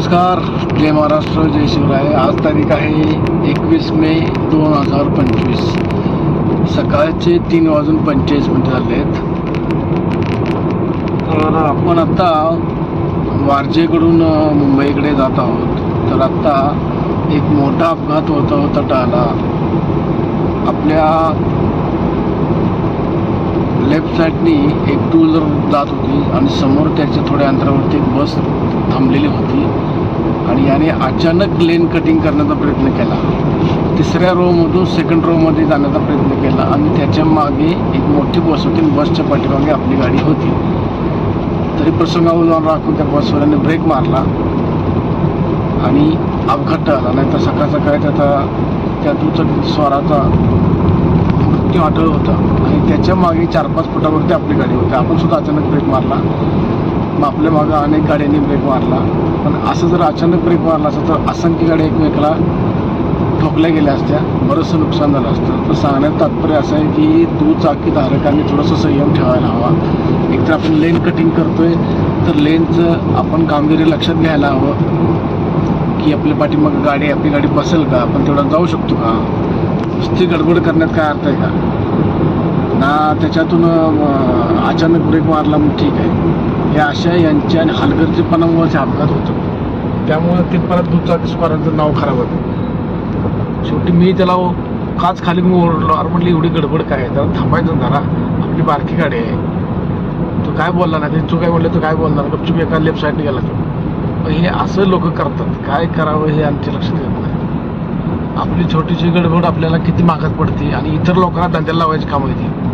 नमस्कार. जय महाराष्ट्र जय शिवराय. आज तारीख आहे एकवीस मे दोन हजार पंचवीस. सकाळचे तीन वाजून पंचेचाळीस मिनिट झाले आहेत तर आपण आत्ता वारजेकडून मुंबईकडे जात आहोत. तर आत्ता एक मोठा अपघात होता होता टाळला आपल्या लेफ्ट साईडनी एक टू व्हीलर जात होती आणि समोर त्याच्या थोड्या अंतरावरती एक बस थांबलेली होती. आणि अचानक लेन कटिंग करण्याचा प्रयत्न केला. तिसऱ्या रोमधून सेकंड रोमध्ये जाण्याचा प्रयत्न केला आणि त्याच्यामागे एक मोठी बस होती बसच्या पाठीमागे आपली गाडी होती. तरी प्रसंगावर राखून त्या बसवाल्याने ब्रेक मारला आणि अपघात टाळला. नाही तर सकाळ सकाळी त्याचा त्या दुचाकी स्वाराचा मृत्यू आढळ होता. आणि त्याच्यामागे चार पाच फुटावरती आपली गाडी होती. आपण सुद्धा अचानक ब्रेक मारला. मग आपल्या मागं अनेक गाड्यांनी ब्रेक मारला. पण असं जर अचानक ब्रेक मारला असं तर असंख्य गाड्या एकमेकाला ठोकल्या गेल्या असत्या. बरंचसं नुकसान झालं असतं. तर सांगण्यात तात्पर्य असं आहे की दुचाकी धारकांनी थोडंसं संयम ठेवायला हवा. एकतर आपण लेन कटिंग करतो आहे तर लेनचं आपण कामगिरी लक्षात घ्यायला हवं की आपल्या पाठीमागं गाडी आपली गाडी बसेल का? आपण तेवढा जाऊ शकतो का? नुसती गडबड करण्यात काय अर्थ आहे का? ना त्याच्यातून अचानक ब्रेक मारला मग ठीक आहे. हे अशा यांच्या आणि हलगर्जीपणामुळेच हे अपघात होतो. त्यामुळे ते परत दुचाकी स्वारांचं नाव खराब होतं. शेवटी मी त्याला काच खाली मी ओरडलो. अरे म्हटलं एवढी गडबड काय आहे? त्याला थांबायचं जरा. आपली बारकी गाडी आहे. तो काय बोलला नाही? तू काय म्हणलं तू काय बोलणार? गपचूप एका लेफ्ट साईडने गेला तो. हे असं लोक करतात. काय करावं हे आमच्या लक्षात येत नाही. आपली छोटीशी गडबड आपल्याला किती मागत पडते आणि इतर लोकांना धंद्याला लावायची कामं येते.